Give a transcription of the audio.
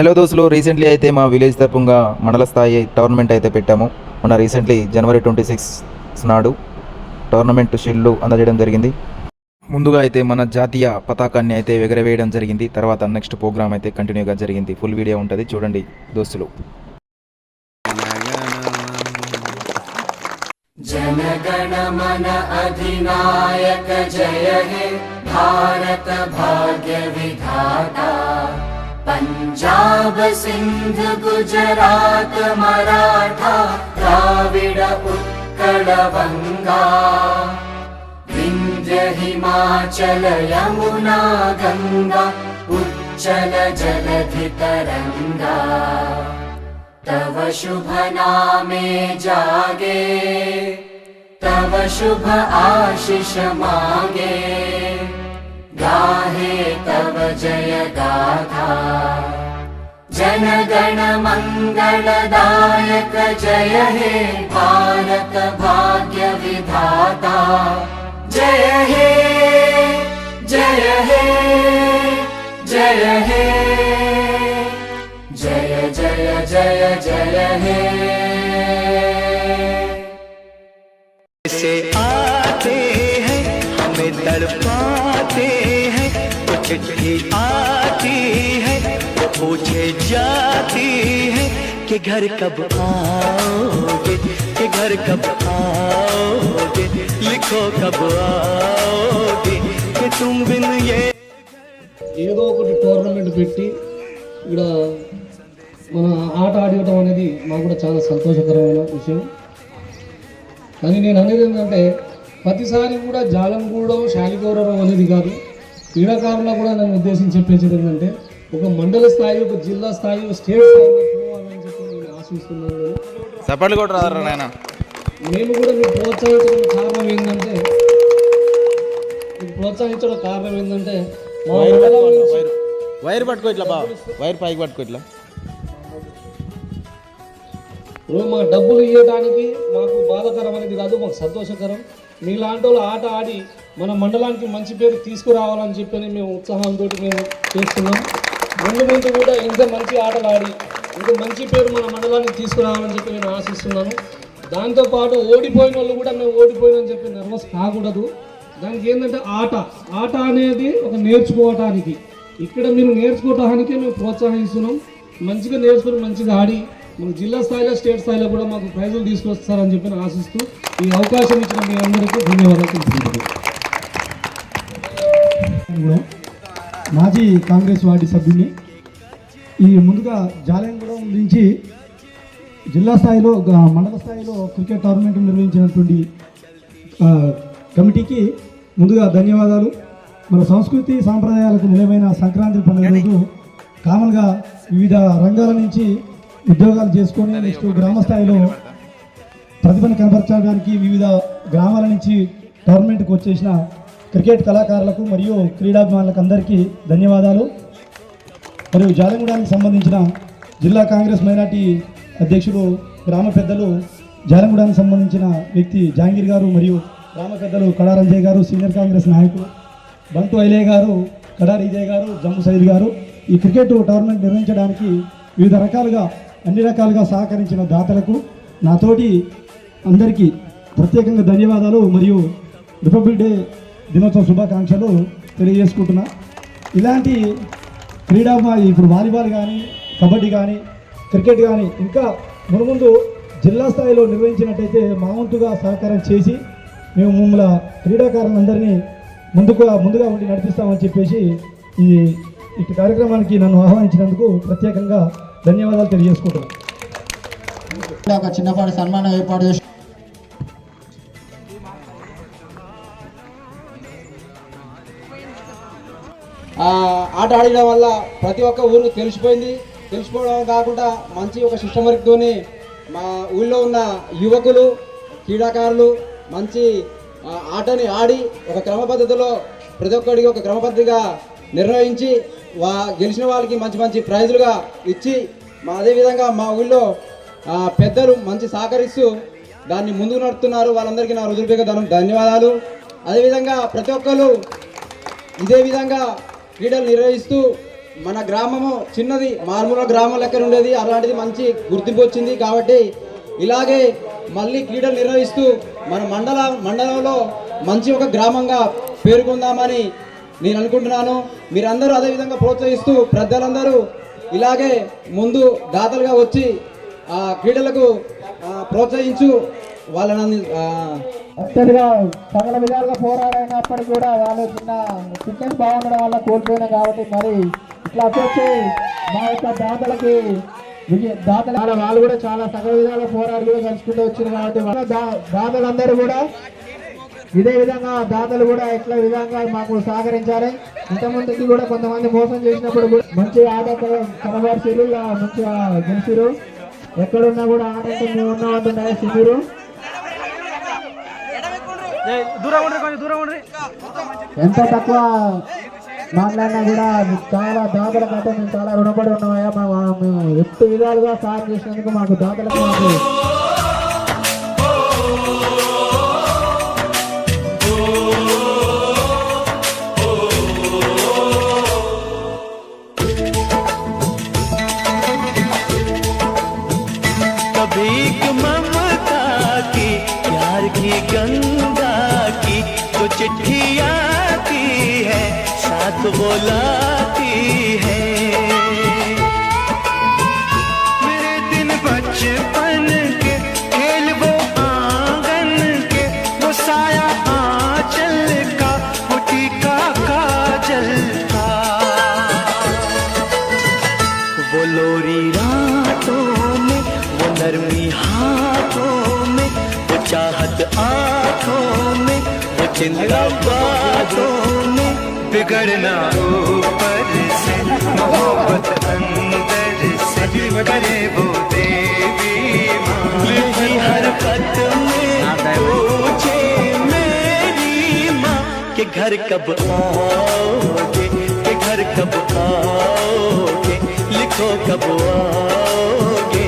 Hello దోస్తులు recently అయితే మా విలేజ్ తరపుగా మండల స్థాయి టోర్నమెంట్ అయితే పెట్టాము మొన్న రీసెంట్లీ జనవరి ట్వంటీ సిక్స్ నాడు టోర్నమెంట్ షీల్డ్లు అందజేయడం జరిగింది ముందుగా అయితే మన జాతీయ పతాకాన్ని అయితే ఎగరవేయడం జరిగింది తర్వాత నెక్స్ట్ ప్రోగ్రామ్ అయితే కంటిన్యూగా జరిగింది ఫుల్ వీడియో ఉంటుంది చూడండి దోస్తులు जनगण मन अधिनायक जय हे भारत भाग्य विधाता पञ्जाब सिन्ध गुजरात मराठा द्राविड उत्कल वङ्गा विन्ध्य हिमाचल यमुना गङ्गा उच्चल जलधितरङ्गा तव शुभ नामे जागे तव शुभ आशिष मागे जनगण मङ्गलदायक जय हे भारत भाग्य विधाता। जय हे जय हे जय हे। जय जय जय जय हे। से आते हैं, हमें तड़पाते हैं तो चिट्ठी आती है पूछे जाती है कि घर कब आओगे कि घर कब आओगे लिखो कब आओगे कि तुम बिन ये ఏదో ఒకటి టోర్నమెంట్ పెట్టి ఇక్కడ మన ఆట ఆడటం అనేది మాకు కూడా చాలా సంతోషకరమైన విషయం కానీ నేను అనేది ఏంటంటే ప్రతిసారి కూడా జాలంగూడెం శాలిగౌరవం అనేది కాదు క్రీడాకారులకు కూడా నన్ను ఉద్దేశించి చెప్పేది ఏంటంటే ఒక మండల స్థాయి ఒక జిల్లా స్థాయి స్టేట్ స్థాయిలో పోవాలని చెప్పి నేను ఆశిస్తున్నాను. కూడా రాదరా నాయన. మేము కూడా మీకు ప్రోత్సహించడం కారణం ఏంటంటే మీకు ప్రోత్సహించడం కారణం ఏంటంటే మా మండలం నుంచి వైర్. పట్టుకో ఇట్లా బా. వైర్ పైకి పట్టుకో ఇట్లా. ఇప్పుడు మా డబ్బులు ఇవ్వడానికి మాకు బాధకరం అనేది కాదు మాకు సంతోషకరం. మీలాంటి వాళ్ళు ఆట ఆడి మన మండలానికి మంచి పేరు తీసుకురావాలని చెప్పని మేము ఉత్సాహంతో మేము చేస్తున్నాం. ముందు ముందు కూడా ఇంకా మంచి ఆటలు ఆడి ఇంకా మంచి పేరు మన మండలానికి తీసుకురావాలని చెప్పి నేను ఆశిస్తున్నాను. దాంతోపాటు ఓడిపోయిన వాళ్ళు కూడా మేము ఓడిపోయినని చెప్పి నర్వస్ కాకూడదు. దానికి ఏంటంటే ఆట ఆట అనేది ఒక నేర్చుకోవటానికి. ఇక్కడ మీరు నేర్చుకోవటానికే మేము ప్రోత్సహిస్తున్నాం. మంచిగా నేర్చుకుని మంచిగా ఆడి మన జిల్లా స్థాయిలో స్టేట్ స్థాయిలో కూడా మాకు ప్రైజులు తీసుకొస్తారని చెప్పి నేను ఆశిస్తూ ఈ అవకాశం ఇచ్చిన మీ అందరికీ ధన్యవాదాలు తెలుసుకుంటున్నాను మాజీ కాంగ్రెస్ వార్డు సభ్యుని ఈ ముందుగా జాలెంగూడెం నుంచి జిల్లా స్థాయిలో మండల స్థాయిలో క్రికెట్ టోర్నమెంట్ నిర్వహించినటువంటి కమిటీకి ముందుగా ధన్యవాదాలు. మన సంస్కృతి సాంప్రదాయాలకు నిలవైన సంక్రాంతి పండుగ రోజు కామన్గా వివిధ రంగాల నుంచి ఉద్యోగాలు చేసుకొని నెక్స్ట్ గ్రామ స్థాయిలో ప్రతిభను కనపరచడానికి వివిధ గ్రామాల నుంచి టోర్నమెంట్కి వచ్చేసిన క్రికెట్ కళాకారులకు మరియు క్రీడాభిమానులకు అందరికీ ధన్యవాదాలు. మరియు జాలగూడానికి సంబంధించిన జిల్లా కాంగ్రెస్ మైనార్టీ అధ్యక్షుడు గ్రామ పెద్దలు జాలగూడానికి సంబంధించిన వ్యక్తి జాంగీర్ గారు మరియు గ్రామ పెద్దలు కడారంజయ్ గారు సీనియర్ కాంగ్రెస్ నాయకులు బంటు ఐలే గారు కడారి విజయ్ గారు జమ్ము సైద్ గారు ఈ క్రికెట్ టోర్నమెంట్ నిర్వహించడానికి వివిధ రకాలుగా అన్ని రకాలుగా సహకరించిన దాతలకు నాతోటి అందరికీ ప్రత్యేకంగా ధన్యవాదాలు. మరియు రిపబ్లిక్ డే దినోత్సవ శుభాకాంక్షలు తెలియజేసుకుంటున్నా. ఇలాంటి క్రీడా ఇప్పుడు వాలీబాల్ కానీ కబడ్డీ కానీ క్రికెట్ కానీ ఇంకా మునుముందు జిల్లా స్థాయిలో నిర్వహించినట్టయితే మా వంతుగా సహకారం చేసి మేము మమ్మల్ని క్రీడాకారులందరినీ ముందుగా ముందుగా ఉండి నడిపిస్తామని చెప్పేసి ఈ ఇటు కార్యక్రమానికి నన్ను ఆహ్వానించినందుకు ప్రత్యేకంగా ధన్యవాదాలు తెలియజేసుకుంటున్నాను ఒక చిన్నపాటి సన్మానం ఏర్పాటు చేసి ఆట ఆడడం వల్ల ప్రతి ఒక్క ఊరు తెలిసిపోయింది. తెలిసిపోవడం కాకుండా మంచి ఒక సిస్టమరిక్తోని మా ఊళ్ళో ఉన్న యువకులు క్రీడాకారులు మంచి ఆటని ఆడి ఒక క్రమ పద్ధతిలో ప్రతి ఒక్కడికి ఒక క్రమ పద్ధతిగా నిర్వహించి వా గెలిచిన వాళ్ళకి మంచి మంచి ప్రైజులుగా ఇచ్చి మా అదేవిధంగా మా ఊళ్ళో పెద్దలు మంచి సహకరిస్తూ దాన్ని ముందుకు నడుపుతున్నారు. వాళ్ళందరికీ నా హృదయపూర్వక ధనం ధన్యవాదాలు అదేవిధంగా ప్రతి ఒక్కరు ఇదే విధంగా క్రీడలు నిర్వహిస్తూ మన గ్రామము చిన్నది మారుమూల గ్రామం లెక్కన ఉండేది. అలాంటిది మంచి గుర్తింపు వచ్చింది కాబట్టి ఇలాగే మళ్ళీ క్రీడలు నిర్వహిస్తూ మన మండల మండలంలో మంచి ఒక గ్రామంగా పేర్కొందామని నేను అనుకుంటున్నాను. మీరందరూ అదేవిధంగా ప్రోత్సహిస్తూ పెద్దలందరూ ఇలాగే ముందు దాతలుగా వచ్చి ఆ క్రీడలకు ప్రోత్సహించు. వాళ్ళని ఆ, సకల విధాలుగా పోరాడైనప్పటికీ కూడా వాళ్ళు చిన్న ఫిట్నెస్ బాగుండడం వల్ల కోల్పోయినా కాబట్టి మరి ఇట్లా వచ్చి మా యొక్క దాతలకి విజయ- వాళ్ళ- వాళ్ళు కూడా చాలా సకల విధాలుగా పోరాడి కూడా కలుసుకుంటూ వచ్చింది కాబట్టి వాళ్ళ దాతలందరూ కూడా ఇదే విధంగా దాతలు కూడా ఇట్లా విధంగా మాకు సహకరించాలి. ఇంతమందికి కూడా కొంతమంది మోసం చేసినప్పుడు కూడా మంచి ఆట కనబరిచిరు మంచిగా గెలిచిరు ఎక్కడున్నా కూడా ఆట మేము ఉన్నామంటున్నారు సిమ్మిరు ఎంత తక్కువ మాట్లాడినా కూడా చాలా దాతల కంటే మేము చాలా రుణపడి ఉన్నామయ్యా. మేము ఎప్పుడు విధాలుగా సాయం చేసినందుకు మాకు దాతలకు మాకు बोलाती है। मेरे दिन बचपन के खेल वो आँगन के वो साया आंचल का वो टीका काजल का वो लोरी रातों में, वो नरमी हाथों में, वो चाहत आँखों में, वो चिंता बातों बिगड़ना ऊपर से मोहब्बत अंदर से करे वो देवी लिखी हर पत में पूछे मेरी माँ के घर कब आओगे के घर कब आओगे लिखो कब आओगे।